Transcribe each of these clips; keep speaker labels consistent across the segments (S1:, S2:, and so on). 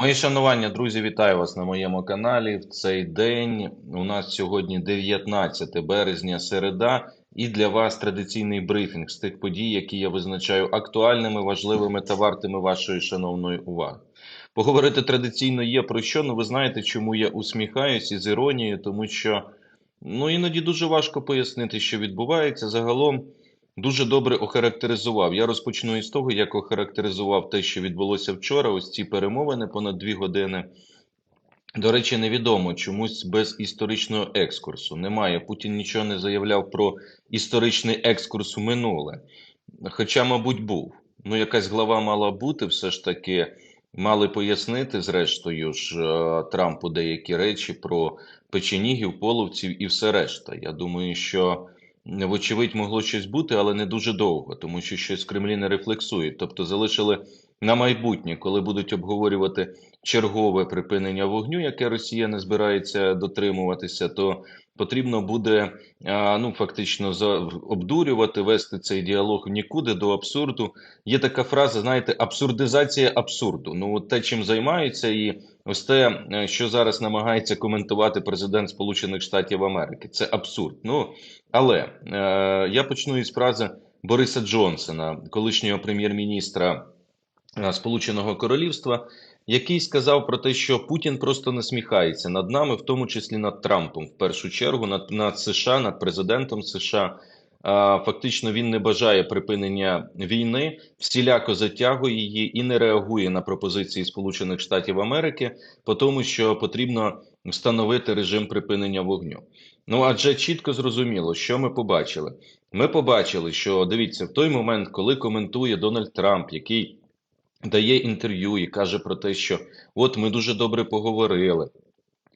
S1: Мої шанування, друзі, вітаю вас на моєму каналі. В цей день у нас сьогодні 19 березня, середа, і для вас традиційний брифінг з тих подій, які я визначаю актуальними, важливими та вартими вашої шановної уваги. Поговорити традиційно є про що. Ну ви знаєте, чому я усміхаюсь із іронією, тому що ну іноді дуже важко пояснити, що відбувається загалом дуже добре охарактеризував. Я розпочну із того, як охарактеризував те, що відбулося вчора. Ось ці перемовини понад дві години. До речі, невідомо чомусь без історичного екскурсу. Немає. Путін нічого не заявляв про історичний екскурс у минуле. Хоча, мабуть, був. Ну, якась глава мала бути, все ж таки, мали пояснити, зрештою ж, е, Трампу деякі речі про печенігів, половців і все решта. Я думаю, що вочевидь, могло щось бути, але не дуже довго, тому що щось в Кремлі не рефлексують. Тобто залишили на майбутнє, коли будуть обговорювати чергове припинення вогню, яке Росія не збирається дотримуватися, то потрібно буде ну фактично обдурювати, вести цей діалог в нікуди до абсурду. Є така фраза, знаєте, абсурдизація абсурду. Ну от те, чим займаються, і ось те, е, що зараз намагається коментувати президент Сполучених Штатів Америки, це абсурд. Ну але е, я почну із фрази Бориса Джонсона, колишнього прем'єр-міністра е, Сполученого Королівства, який сказав про те, що Путін просто насміхається над нами, в тому числі над Трампом, в першу чергу, над, над США, над президентом США. Фактично він не бажає припинення війни, всіляко затягує її і не реагує на пропозиції Сполучених Штатів Америки, тому, що потрібно встановити режим припинення вогню. Ну адже чітко зрозуміло, що ми побачили. Ми побачили, що дивіться, в той момент, коли коментує Дональд Трамп, який дає інтерв'ю і каже про те, що от ми дуже добре поговорили,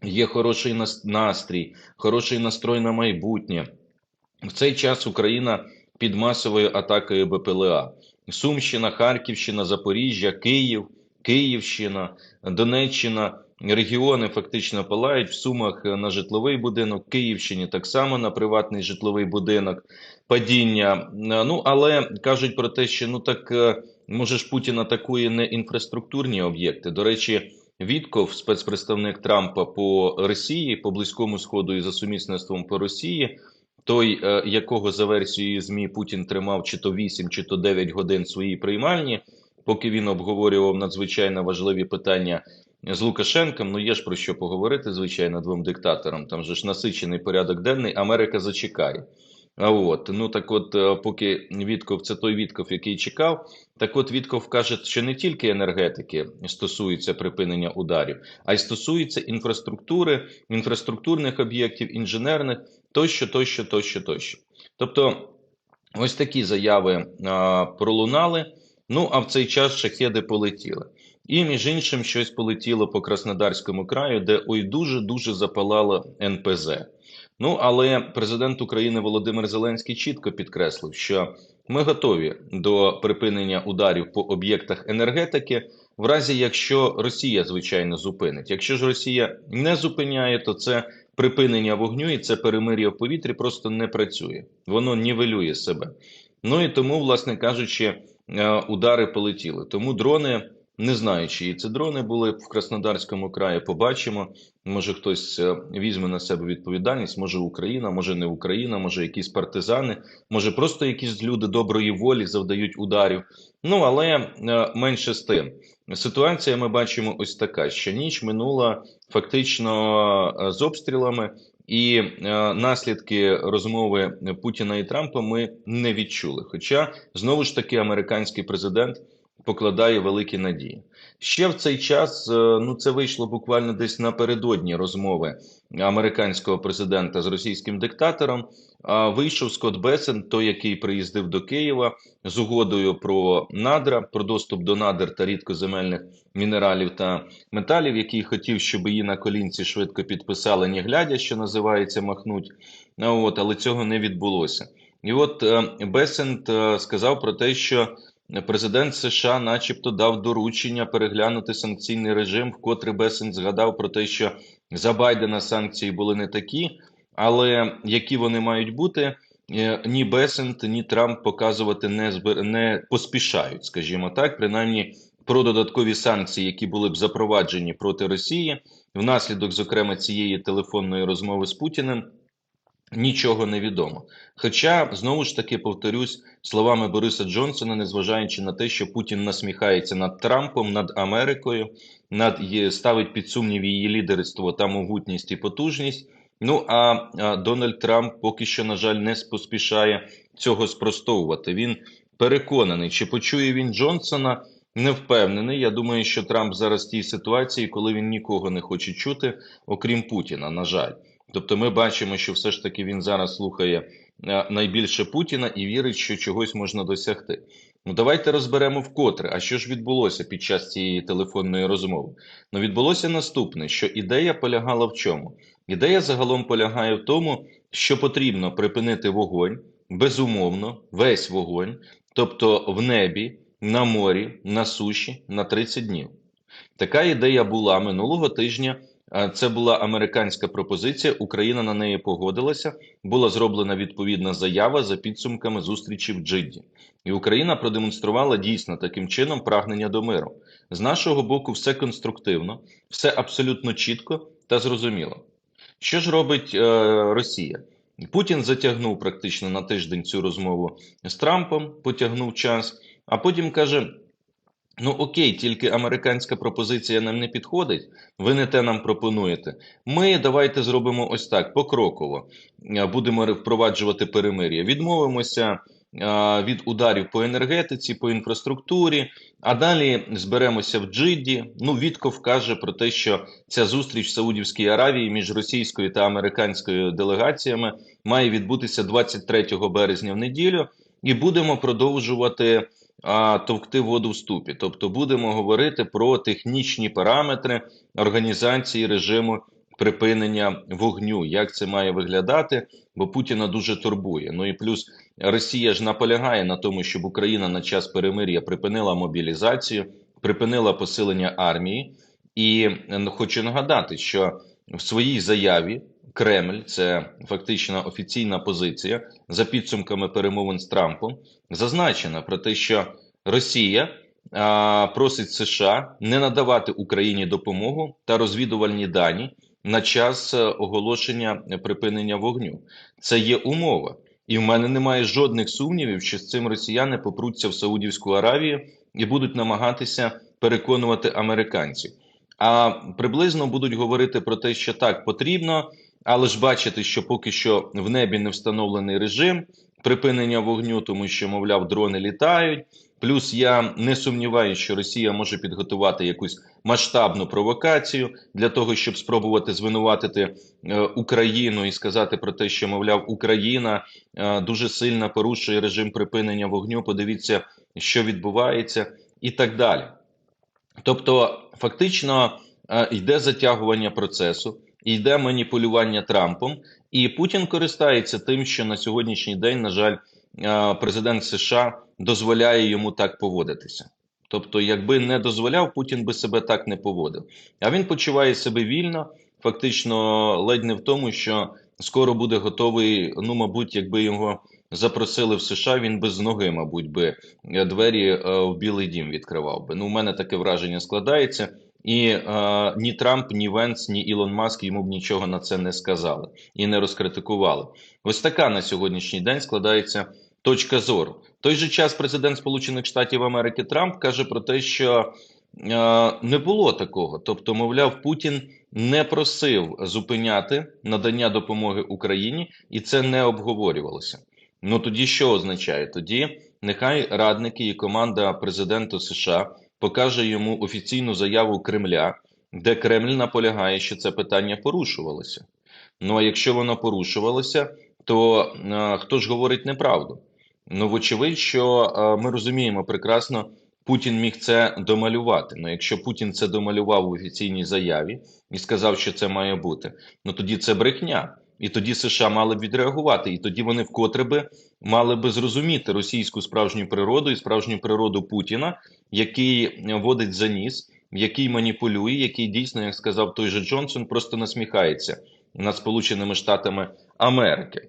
S1: є хороший настрій, хороший настрой на майбутнє. В цей час Україна під масовою атакою БПЛА. Сумщина, Харківщина, Запоріжжя, Київ, Київщина, Донеччина регіони фактично палають в сумах на житловий будинок, Київщині так само на приватний житловий будинок, падіння. Ну але кажуть про те, що ну так е, може ж Путін атакує не інфраструктурні об'єкти. До речі, Вітков, спецпредставник Трампа по Росії, по близькому сходу і за сумісництвом по Росії. Той, е, якого за версією змі Путін тримав чи то 8, чи то 9 годин своїй приймальні, поки він обговорював надзвичайно важливі питання з Лукашенком. Ну є ж про що поговорити, звичайно, двом диктаторам. Там же ж насичений порядок денний. Америка зачекає. А от ну так, от е, поки Вітков, це той Вітков, який чекав. Так, от Вітков каже, що не тільки енергетики стосуються припинення ударів, а й стосується інфраструктури, інфраструктурних об'єктів, інженерних тощо, тощо, тощо, тощо. Тобто, ось такі заяви а, пролунали. Ну а в цей час шахеди полетіли. І між іншим щось полетіло по Краснодарському краю, де ой дуже дуже запалало НПЗ. Ну але президент України Володимир Зеленський чітко підкреслив, що ми готові до припинення ударів по об'єктах енергетики, в разі якщо Росія звичайно зупинить. Якщо ж Росія не зупиняє, то це припинення вогню і це перемир'я в повітрі просто не працює. Воно нівелює себе. Ну і тому, власне кажучи, е, удари полетіли. Тому дрони. Не знаю, чиї це дрони були в Краснодарському краї. Побачимо. Може хтось е, візьме на себе відповідальність. Може Україна, може не Україна, може якісь партизани, може просто якісь люди доброї волі завдають ударів. Ну але е, менше з тим. Ситуація ми бачимо ось така: що ніч минула фактично е, з обстрілами, і наслідки розмови Путіна і Трампа ми не відчули. Хоча знову ж таки американський президент покладає великі надії. Ще в цей час е, ну це вийшло буквально десь напередодні розмови американського президента з російським диктатором. А вийшов Скотт Бесен, той, який приїздив до Києва з угодою про надра, про доступ до надр та рідкоземельних мінералів та металів, який хотів, щоб її на колінці швидко підписали, не глядя, що називається махнуть. От але цього не відбулося. І от е, Бесент е, сказав про те, що Президент США, начебто, дав доручення переглянути санкційний режим, вкотре Бесен згадав про те, що за Байдена санкції були не такі, але які вони мають бути, е, ні Бесент, ні Трамп показувати не збер... не поспішають, скажімо так. Принаймні, про додаткові санкції, які були б запроваджені проти Росії, внаслідок, зокрема, цієї телефонної розмови з Путіним. Нічого не відомо. Хоча, знову ж таки, повторюсь словами Бориса Джонсона, незважаючи на те, що Путін насміхається над Трампом, над Америкою, над ставить під сумнів її лідерство та могутність і потужність. Ну а, Дональд Трамп поки що, на жаль, не поспішає цього спростовувати. Він переконаний, чи почує він Джонсона. Не впевнений. Я думаю, що Трамп зараз в тій ситуації, коли він нікого не хоче чути, окрім Путіна. На жаль, тобто, ми бачимо, що все ж таки він зараз слухає е, найбільше Путіна і вірить, що чогось можна досягти. Ну, давайте розберемо вкотре. А що ж відбулося під час цієї телефонної розмови? Ну, відбулося наступне: що ідея полягала в чому? Ідея загалом полягає в тому, що потрібно припинити вогонь безумовно, весь вогонь, тобто в небі, на морі, на суші на 30 днів. Така ідея була минулого тижня. Це була американська пропозиція. Україна на неї погодилася. Була зроблена відповідна заява за підсумками зустрічі в Джидді. І Україна продемонструвала дійсно таким чином прагнення до миру. З нашого боку, все конструктивно, все абсолютно чітко та зрозуміло. Що ж робить е, Росія? Путін затягнув практично на тиждень цю розмову з Трампом, потягнув час, а потім каже: Ну окей, тільки американська пропозиція нам не підходить. Ви не те нам пропонуєте. Ми давайте зробимо ось так покроково. Будемо впроваджувати перемир'я. Відмовимося від ударів по енергетиці, по інфраструктурі. А далі зберемося в Джидді. Ну, Вітков каже про те, що ця зустріч в Саудівській Аравії між російською та американською делегаціями має відбутися 23 березня в неділю, і будемо продовжувати а, товкти воду в ступі. Тобто будемо говорити про технічні параметри організації режиму припинення вогню, як це має виглядати, бо Путіна дуже турбує. Ну і плюс Росія ж наполягає на тому, щоб Україна на час перемир'я припинила мобілізацію, припинила посилення армії. І хочу нагадати, що в своїй заяві Кремль це фактично офіційна позиція за підсумками перемовин з Трампом, зазначена про те, що Росія а, просить США не надавати Україні допомогу та розвідувальні дані на час е, оголошення припинення вогню. Це є умова, і в мене немає жодних сумнівів, що з цим росіяни попруться в Саудівську Аравію і будуть намагатися переконувати американців. А приблизно будуть говорити про те, що так потрібно, але ж бачите, що поки що в небі не встановлений режим припинення вогню, тому що, мовляв, дрони літають. Плюс я не сумніваюся, що Росія може підготувати якусь масштабну провокацію для того, щоб спробувати звинуватити е, Україну і сказати про те, що мовляв Україна е, дуже сильно порушує режим припинення вогню. Подивіться, що відбувається, і так далі. Тобто, фактично е, йде затягування процесу, йде маніпулювання Трампом, і Путін користається тим, що на сьогоднішній день, на жаль, президент США дозволяє йому так поводитися. Тобто, якби не дозволяв, Путін би себе так не поводив. А він почуває себе вільно, фактично, ледь не в тому, що скоро буде готовий. Ну, мабуть, якби його запросили в США, він без ноги, мабуть, би двері е, в Білий Дім відкривав би. Ну, у мене таке враження складається. І е, ні Трамп, ні Венс, ні Ілон Маск йому б нічого на це не сказали і не розкритикували. Ось така на сьогоднішній день складається точка зору. Той же час президент Сполучених Штатів Америки Трамп каже про те, що е, не було такого. Тобто, мовляв, Путін не просив зупиняти надання допомоги Україні, і це не обговорювалося. Ну тоді що означає? Тоді нехай радники і команда президента США покаже йому офіційну заяву Кремля, де Кремль наполягає, що це питання порушувалося. Ну а якщо воно порушувалося, то е, хто ж говорить неправду? Ну, вочевидь, що е, ми розуміємо прекрасно, Путін міг це домалювати. Ну, якщо Путін це домалював у офіційній заяві і сказав, що це має бути, ну тоді це брехня. І тоді США мали б відреагувати, і тоді вони вкотре би мали би зрозуміти російську справжню природу і справжню природу Путіна, який водить за ніс, який маніпулює, який дійсно, як сказав той же Джонсон, просто насміхається над Сполученими Штатами Америки.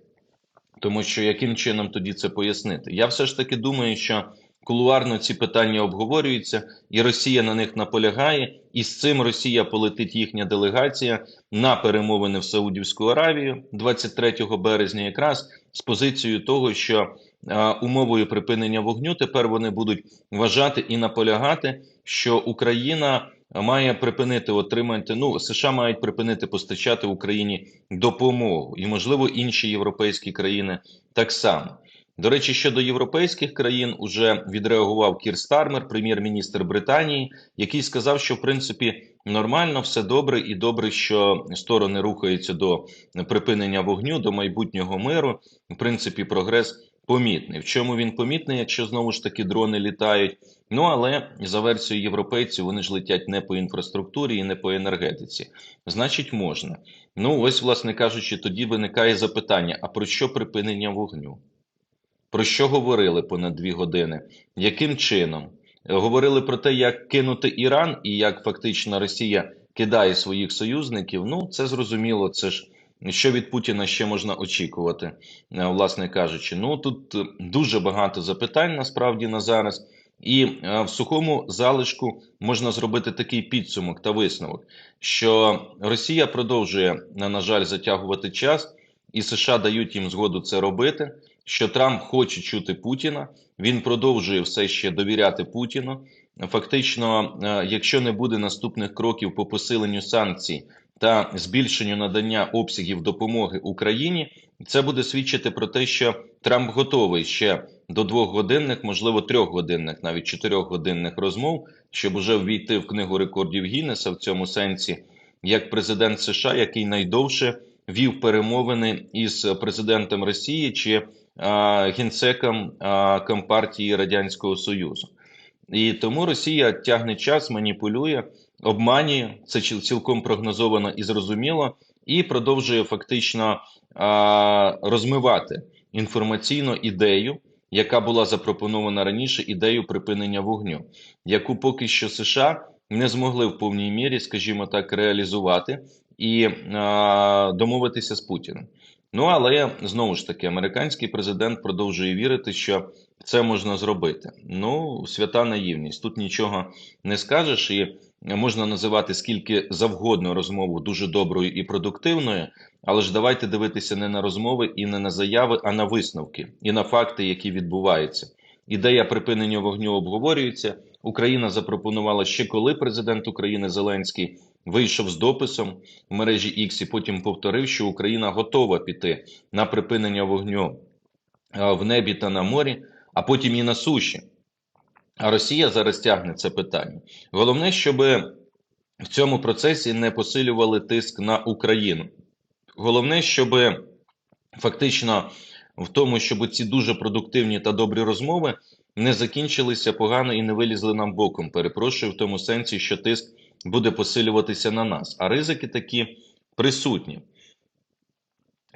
S1: Тому що яким чином тоді це пояснити? Я все ж таки думаю, що Кулуарно ці питання обговорюються, і Росія на них наполягає. І з цим Росія полетить їхня делегація на перемовини в Саудівську Аравію 23 березня, якраз з позицією того, що е, умовою припинення вогню тепер вони будуть вважати і наполягати, що Україна має припинити отримати. Ну США мають припинити постачати Україні допомогу, і можливо інші європейські країни так само. До речі, щодо європейських країн уже відреагував Кір Стармер, прем'єр-міністр Британії, який сказав, що в принципі нормально, все добре, і добре, що сторони рухаються до припинення вогню, до майбутнього миру. В принципі, прогрес помітний. В чому він помітний, якщо знову ж таки дрони літають? Ну але за версією європейців вони ж летять не по інфраструктурі і не по енергетиці. Значить, можна. Ну ось, власне кажучи, тоді виникає запитання: а про що припинення вогню? Про що говорили понад дві години? Яким чином? Говорили про те, як кинути Іран і як фактично Росія кидає своїх союзників. Ну, це зрозуміло. Це ж що від Путіна ще можна очікувати, е, власне кажучи. Ну тут е, дуже багато запитань насправді на зараз. І е, в сухому залишку можна зробити такий підсумок та висновок, що Росія продовжує на жаль затягувати час, і США дають їм згоду це робити що Трамп хоче чути Путіна. Він продовжує все ще довіряти Путіну. Фактично, е, якщо не буде наступних кроків по посиленню санкцій та збільшенню надання обсягів допомоги Україні, це буде свідчити про те, що Трамп готовий ще до двохгодинних, можливо, трьохгодинних, навіть чотирьохгодинних розмов, щоб уже ввійти в книгу рекордів Гіннеса в цьому сенсі, як президент США, який найдовше вів перемовини із президентом Росії чи генсеком Компартії Радянського Союзу. І тому Росія тягне час, маніпулює, обманює це цілком прогнозовано і зрозуміло, і продовжує фактично розмивати інформаційну ідею, яка була запропонована раніше ідею припинення вогню, яку поки що США не змогли в повній мірі, скажімо так, реалізувати і домовитися з Путіним. Ну але знову ж таки, американський президент продовжує вірити, що це можна зробити. Ну, свята наївність. Тут нічого не скажеш, і можна називати скільки завгодно розмову дуже доброю і продуктивною. Але ж давайте дивитися не на розмови і не на заяви, а на висновки і на факти, які відбуваються. Ідея припинення вогню обговорюється. Україна запропонувала ще коли президент України Зеленський вийшов з дописом в мережі X і потім повторив, що Україна готова піти на припинення вогню в небі та на морі, а потім і на суші. А Росія зараз тягне це питання. Головне, щоб в цьому процесі не посилювали тиск на Україну. Головне, щоб фактично в тому, щоб ці дуже продуктивні та добрі розмови не закінчилися погано і не вилізли нам боком. Перепрошую в тому сенсі, що тиск буде посилюватися на нас, а ризики такі присутні.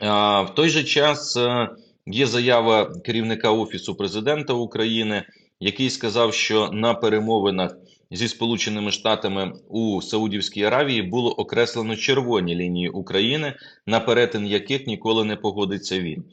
S1: В той же час е, є заява керівника Офісу президента України, який сказав, що на перемовинах зі Сполученими Штатами у Саудівській Аравії було окреслено червоні лінії України, на перетин яких ніколи не погодиться він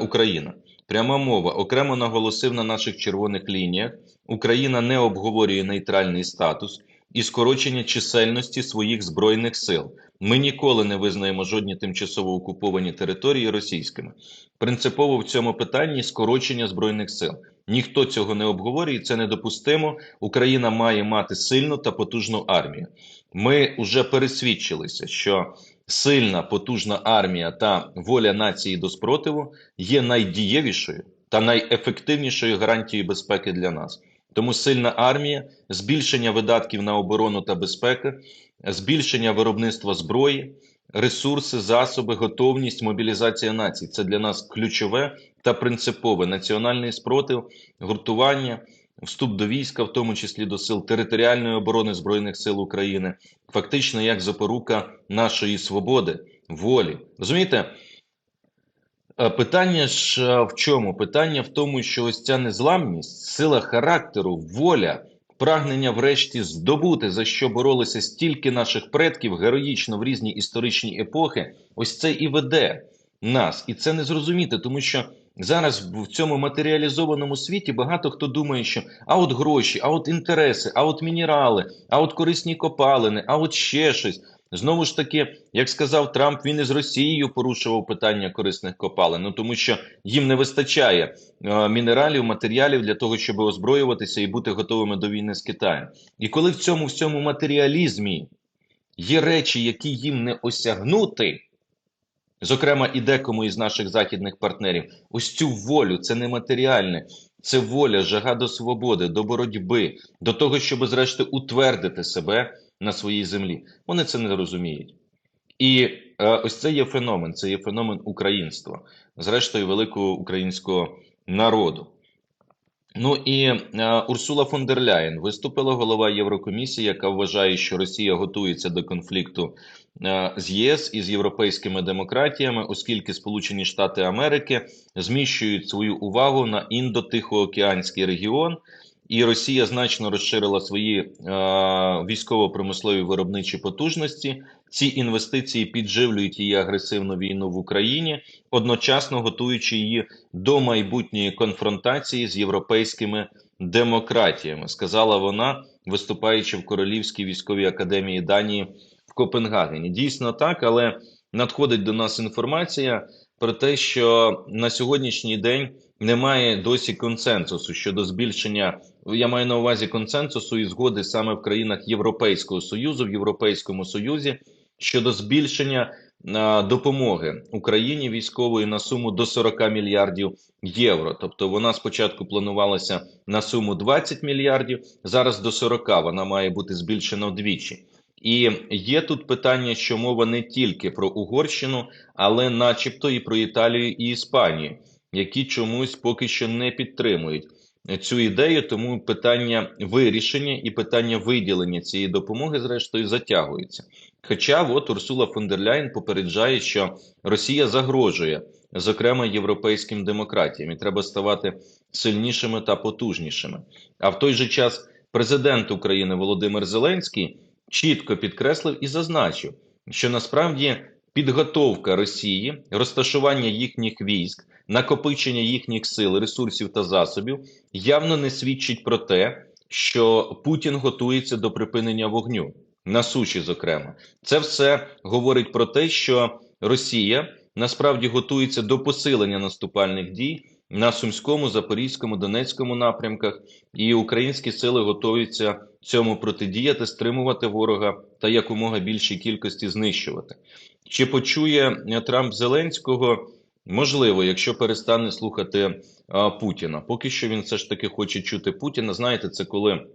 S1: Україна. Пряма мова окремо наголосив на наших червоних лініях. Україна не обговорює нейтральний статус і скорочення чисельності своїх збройних сил. Ми ніколи не визнаємо жодні тимчасово окуповані території російськими. Принципово в цьому питанні скорочення збройних сил. Ніхто цього не обговорює, це недопустимо. Україна має мати сильну та потужну армію. Ми вже пересвідчилися, що сильна потужна армія та воля нації до спротиву є найдієвішою та найефективнішою гарантією безпеки для нас. Тому сильна армія, збільшення видатків на оборону та безпеку, збільшення виробництва зброї, ресурси, засоби, готовність, мобілізація націй це для нас ключове та принципове національний спротив, гуртування, вступ до війська, в тому числі до сил територіальної оборони Збройних сил України, фактично як запорука нашої свободи, волі. Розумієте? Е, питання ж е, в чому? Питання в тому, що ось ця незламність, сила характеру, воля, прагнення, врешті, здобути, за що боролися стільки наших предків героїчно в різні історичні епохи, ось це і веде нас. І це не зрозуміти, тому що зараз в цьому матеріалізованому світі багато хто думає, що а от гроші, а от інтереси, а от мінерали, а от корисні копалини, а от ще щось. Знову ж таки, як сказав Трамп, він із Росією порушував питання корисних копалин, ну тому що їм не вистачає е, мінералів, матеріалів для того, щоб озброюватися і бути готовими до війни з Китаєм. І коли в цьому всьому матеріалізмі є речі, які їм не осягнути, зокрема і декому із наших західних партнерів, ось цю волю, це не матеріальне, це воля, жага до свободи, до боротьби, до того, щоб зрештою утвердити себе на своїй землі. Вони це не розуміють. І е, ось це є феномен, це є феномен українства, зрештою, великого українського народу. Ну і е, Урсула фон дер Ляєн виступила голова Єврокомісії, яка вважає, що Росія готується до конфлікту е, з ЄС і з європейськими демократіями, оскільки Сполучені Штати Америки зміщують свою увагу на індо-тихоокеанський регіон, і Росія значно розширила свої е, військово-промислові виробничі потужності. Ці інвестиції підживлюють її агресивну війну в Україні, одночасно готуючи її до майбутньої конфронтації з європейськими демократіями, сказала вона, виступаючи в Королівській військовій академії Данії в Копенгагені. Дійсно так, але надходить до нас інформація про те, що на сьогоднішній день немає досі консенсусу щодо збільшення. Я маю на увазі консенсусу і згоди саме в країнах Європейського союзу в Європейському Союзі щодо збільшення допомоги Україні військової на суму до 40 мільярдів євро. Тобто вона спочатку планувалася на суму 20 мільярдів, зараз до 40 вона має бути збільшена вдвічі. І є тут питання, що мова не тільки про Угорщину, але, начебто, і про Італію і Іспанію, які чомусь поки що не підтримують цю ідею. Тому питання вирішення і питання виділення цієї допомоги, зрештою, затягується. Хоча от Урсула фон дер Ляйн попереджає, що Росія загрожує, зокрема європейським демократіям, і треба ставати сильнішими та потужнішими. А в той же час президент України Володимир Зеленський чітко підкреслив і зазначив, що насправді підготовка Росії, розташування їхніх військ, накопичення їхніх сил, ресурсів та засобів явно не свідчить про те, що Путін готується до припинення вогню на суші. Зокрема, це все говорить про те, що Росія насправді готується до посилення наступальних дій на Сумському, Запорізькому, Донецькому напрямках, і українські сили готуються цьому протидіяти, стримувати ворога та якомога більшій кількості знищувати. Чи почує Трамп Зеленського? Можливо, якщо перестане слухати а, Путіна. Поки що він все ж таки хоче чути Путіна. Знаєте, це коли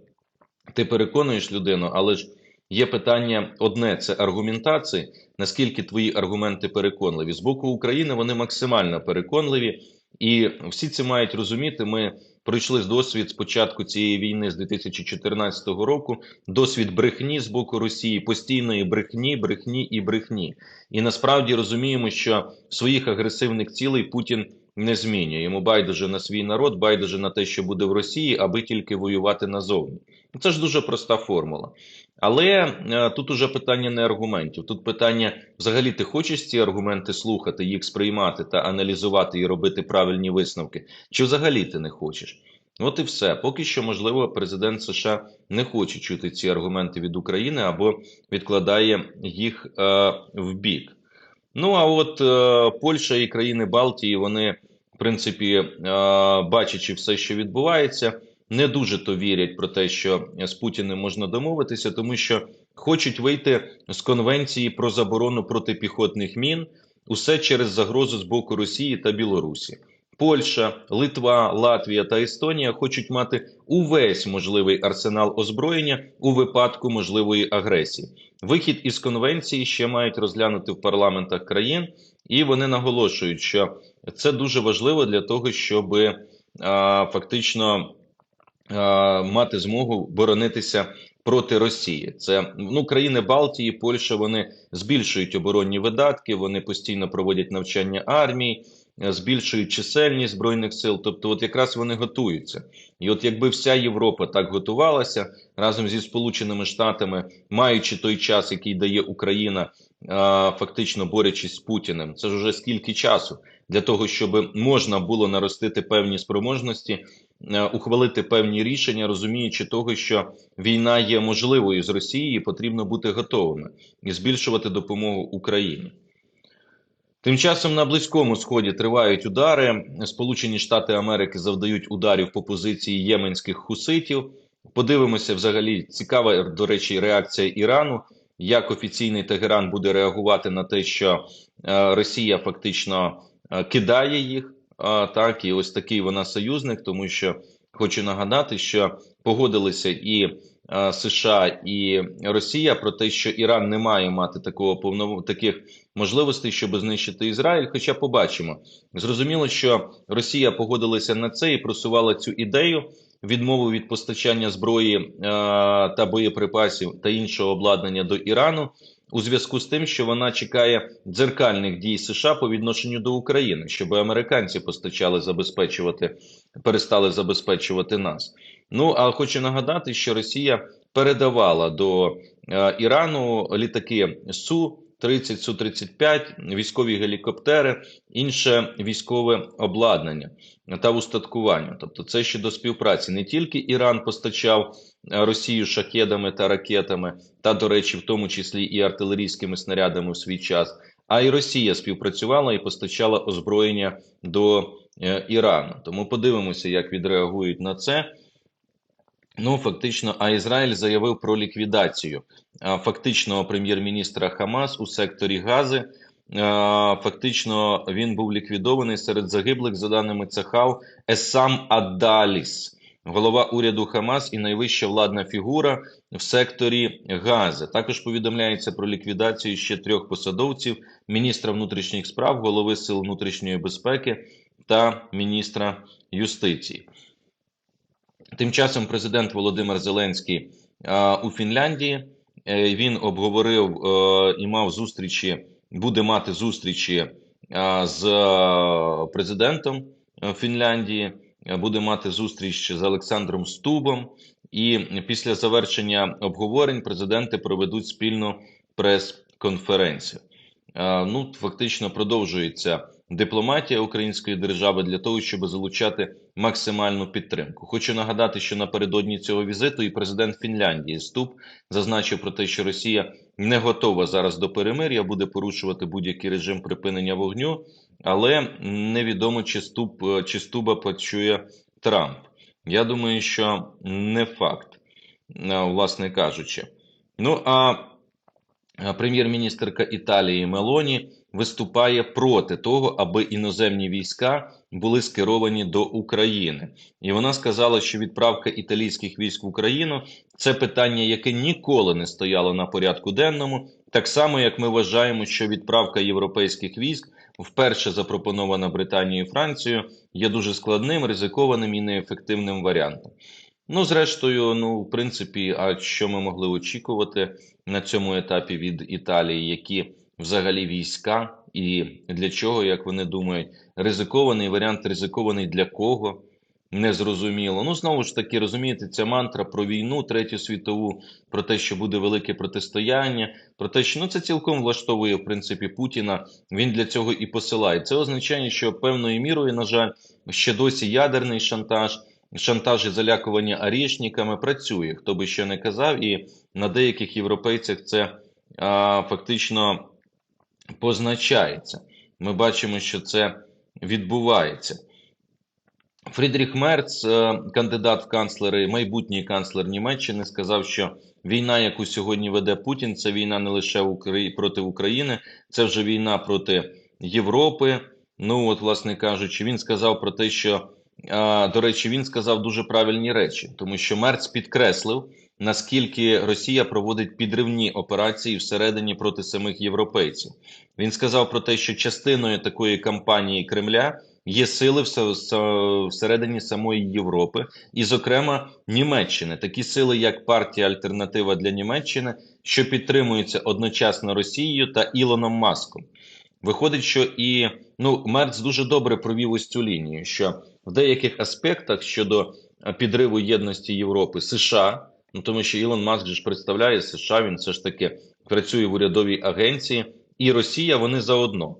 S1: ти переконуєш людину, але ж є питання одне: це аргументації. Наскільки твої аргументи переконливі з боку України? Вони максимально переконливі. І всі це мають розуміти. Ми пройшли досвід спочатку цієї війни з 2014 року, досвід брехні з боку Росії, постійної брехні, брехні і брехні. І насправді розуміємо, що своїх агресивних цілей Путін не змінює. Йому байдуже на свій народ, байдуже на те, що буде в Росії, аби тільки воювати назовні. Це ж дуже проста формула. Але е, тут уже питання не аргументів. Тут питання: взагалі, ти хочеш ці аргументи слухати, їх сприймати та аналізувати і робити правильні висновки, чи взагалі ти не хочеш? От і все. Поки що, можливо, президент США не хоче чути ці аргументи від України або відкладає їх е, в бік. Ну а от е, Польща і країни Балтії, вони, принципі, е, бачачи все, що відбувається не дуже то вірять про те, що з Путіним можна домовитися, тому що хочуть вийти з конвенції про заборону протипіхотних мін усе через загрозу з боку Росії та Білорусі. Польща, Литва, Латвія та Естонія хочуть мати увесь можливий арсенал озброєння у випадку можливої агресії. Вихід із конвенції ще мають розглянути в парламентах країн, і вони наголошують, що це дуже важливо для того, щоб фактично мати змогу боронитися проти Росії. Це ну країни Балтії, Польща. Вони збільшують оборонні видатки, вони постійно проводять навчання армії. е, збільшують чисельність збройних сил. Тобто, от якраз вони готуються. І от якби вся Європа так готувалася разом зі Сполученими Штатами, маючи той час, який дає Україна, фактично борючись з Путіним, це ж уже скільки часу для того, щоб можна було наростити певні спроможності, е, ухвалити певні рішення, розуміючи того, що війна є можливою з Росією, потрібно бути готовими і збільшувати допомогу Україні. Тим часом на близькому сході тривають удари. Сполучені Штати Америки завдають ударів по позиції єменських хуситів. Подивимося, взагалі цікава до речі, реакція Ірану. Як офіційний Тегеран буде реагувати на те, що е, Росія фактично Е, кидає їх. Так, і ось такий вона союзник, тому що хочу нагадати, що погодилися і е, США і Росія про те, що Іран не має мати такого повно таких можливостей, щоб знищити Ізраїль. Хоча побачимо, зрозуміло, що Росія погодилася на це і просувала цю ідею відмову від постачання зброї е, та боєприпасів та іншого обладнання до Ірану у зв'язку з тим, що вона чекає дзеркальних дій США по відношенню до України, щоб американці постачали забезпечувати, перестали забезпечувати нас. Ну а хочу нагадати, що Росія передавала до е, Ірану літаки Су. 30 су 35 військові гелікоптери, інше військове обладнання та устаткування. Тобто, це ще до співпраці. Не тільки Іран постачав е, Росію шахедами та ракетами, та, до речі, в тому числі і артилерійськими снарядами в свій час, а й Росія співпрацювала і постачала озброєння до е, Ірану. Тому подивимося, як відреагують на це. Ну, фактично, а Ізраїль заявив про ліквідацію фактичного прем'єр-міністра Хамас у секторі Гази. Фактично, він був ліквідований серед загиблих, за даними Цахал, Есам Адаліс, голова уряду Хамас і найвища владна фігура в секторі Гази. Також повідомляється про ліквідацію ще трьох посадовців: міністра внутрішніх справ, голови сил внутрішньої безпеки та міністра юстиції. Тим часом президент Володимир Зеленський у Фінляндії е, він обговорив е, і мав зустрічі, буде мати зустрічі з президентом е, Фінляндії, буде мати зустріч з Олександром Стубом. І після завершення обговорень президенти проведуть спільну прес-конференцію. Ну, фактично продовжується дипломатія української держави для того, щоб залучати максимальну підтримку. Хочу нагадати, що напередодні цього візиту і президент Фінляндії Ступ зазначив про те, що Росія не готова зараз до перемир'я, буде порушувати будь-який режим припинення вогню, але невідомо чи Ступ чи Стуба почує Трамп. Я думаю, що не факт, власне кажучи. Ну а прем'єр-міністрка Італії Мелоні виступає проти того, аби іноземні війська були скеровані до України, і вона сказала, що відправка італійських військ в Україну це питання, яке ніколи не стояло на порядку денному, так само як ми вважаємо, що відправка європейських військ, вперше запропонована Британією і Францією, є дуже складним, ризикованим і неефективним варіантом. Ну, зрештою, ну, в принципі, а що ми могли очікувати на цьому етапі від Італії, які взагалі війська, і для чого, як вони думають, ризикований варіант, ризикований для кого. Незрозуміло. Ну, знову ж таки, розумієте, ця мантра про війну, третю світову, про те, що буде велике протистояння, про те, що ну це цілком влаштовує в принципі Путіна. Він для цього і посилає. Це означає, що певною мірою, на жаль, ще досі ядерний шантаж, шантаж і залякування арішниками працює. Хто би що не казав, і на деяких європейцях це а, фактично позначається. Ми бачимо, що це відбувається. Фрідріх Мерц, е, кандидат в канцлери, майбутній канцлер Німеччини, сказав, що війна, яку сьогодні веде Путін, це війна не лише проти України, це вже війна проти Європи. Ну, от, власне кажучи, він сказав про те, що до речі, він сказав дуже правильні речі, тому що Мерц підкреслив наскільки Росія проводить підривні операції всередині проти самих європейців. Він сказав про те, що частиною такої кампанії Кремля є сили всередині самої Європи, і, зокрема, Німеччини, такі сили, як партія Альтернатива для Німеччини, що підтримуються одночасно Росією та Ілоном Маском. Виходить, що і ну Мерц дуже добре провів ось цю лінію, що в деяких аспектах щодо підриву єдності Європи США, ну тому що Ілон Маск ж представляє США, він все ж таки працює в урядовій агенції, і Росія вони заодно.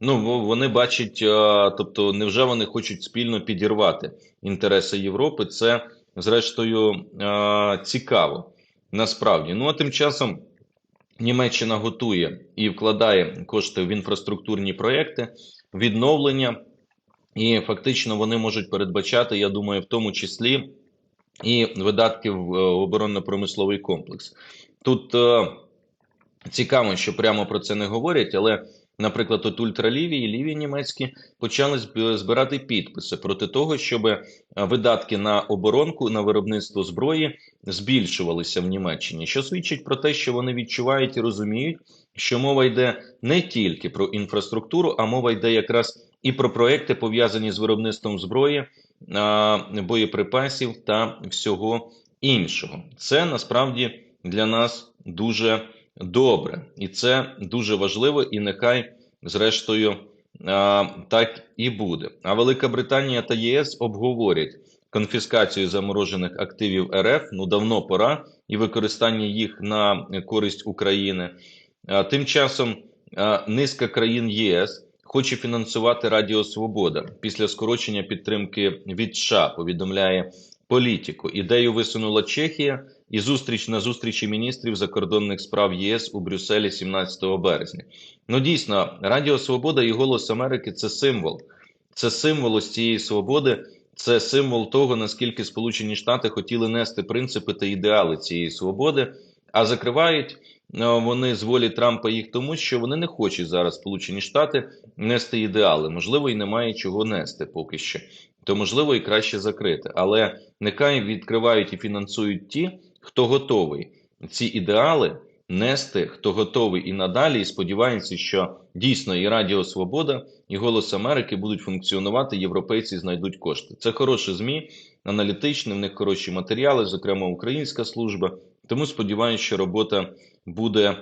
S1: Ну вони бачать, е, тобто, невже вони хочуть спільно підірвати інтереси Європи? Це зрештою е, цікаво насправді. Ну а тим часом. Німеччина готує і вкладає кошти в інфраструктурні проекти, відновлення, і фактично вони можуть передбачати, я думаю, в тому числі і видатки в е, оборонно-промисловий комплекс. Тут е, цікаво, що прямо про це не говорять, але, наприклад, от ультраліві і ліві німецькі почали зб- збирати підписи проти того, щоб е, видатки на оборонку на виробництво зброї збільшувалися в Німеччині, що свідчить про те, що вони відчувають і розуміють, що мова йде не тільки про інфраструктуру, а мова йде якраз і про проекти, пов'язані з виробництвом зброї, боєприпасів та всього іншого. Це насправді для нас дуже добре, і це дуже важливо, і нехай зрештою так і буде. А Велика Британія та ЄС обговорять конфіскацію заморожених активів РФ. Ну давно пора, і використання їх на користь України. Тим часом низка країн ЄС хоче фінансувати Радіо Свобода після скорочення підтримки від США. Повідомляє політику. Ідею висунула Чехія і зустріч на зустрічі міністрів закордонних справ ЄС у Брюсселі 17 березня. Ну дійсно, Радіо Свобода і Голос Америки це символ. Це символ ось цієї свободи. Це символ того, наскільки Сполучені Штати хотіли нести принципи та ідеали цієї свободи, а закривають вони з волі Трампа їх тому, що вони не хочуть зараз Сполучені Штати нести ідеали. Можливо, і немає чого нести поки що. То можливо і краще закрити. Але нехай відкривають і фінансують ті, хто готовий ці ідеали нести, хто готовий і надалі. І сподіваємося, що дійсно і Радіо Свобода, і Голос Америки будуть функціонувати. Європейці знайдуть кошти. Це хороші змі, аналітичні, в них хороші матеріали, зокрема українська служба. Тому сподіваюся, що робота буде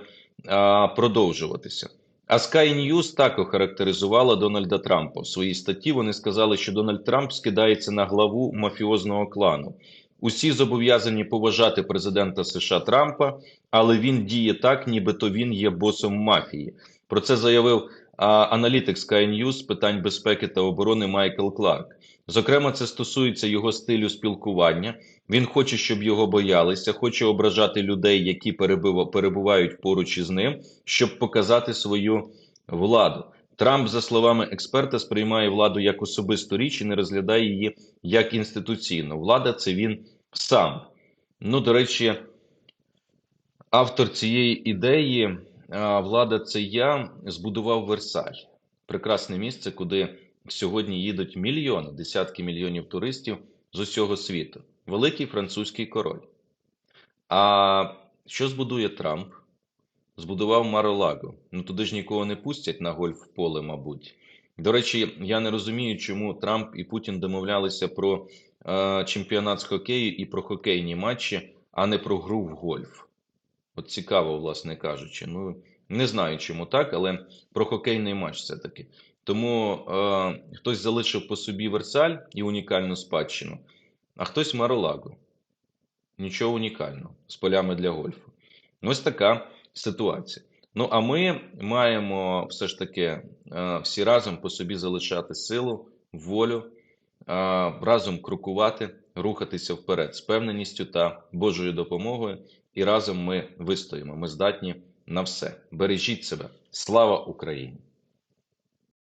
S1: а, продовжуватися. А Sky News так охарактеризувала Дональда Трампа. В своїй статті вони сказали, що Дональд Трамп скидається на главу мафіозного клану. Усі зобов'язані поважати президента США Трампа, але він діє так, нібито він є босом мафії. Про це заявив а, аналітик Sky News з питань безпеки та оборони Майкл Кларк. Зокрема, це стосується його стилю спілкування. Він хоче, щоб його боялися, хоче ображати людей, які перебувають поруч із ним, щоб показати свою владу. Трамп, за словами експерта, сприймає владу як особисту річ і не розглядає її як інституційну. Влада це він сам. Ну, до речі, автор цієї ідеї, влада це я, збудував Версаль. Прекрасне місце, куди сьогодні їдуть мільйони, десятки мільйонів туристів з усього світу. Великий французький король. А що збудує Трамп? Збудував Маролаго. Ну туди ж нікого не пустять на гольф поле, мабуть. До речі, я не розумію, чому Трамп і Путін домовлялися про е, чемпіонат з хокею і про хокейні матчі, а не про гру в гольф. От цікаво, власне кажучи. Ну не знаю, чому так, але про хокейний матч все-таки. Тому е, хтось залишив по собі Версаль і унікальну спадщину, а хтось Маролаго. Нічого унікального з полями для гольфу. Ось така ситуація. Ну а ми маємо все ж таки е, всі разом по собі залишати силу, волю, е, разом крокувати, рухатися вперед з певненістю та Божою допомогою. І разом ми вистоїмо. Ми здатні на все. Бережіть себе. Слава Україні!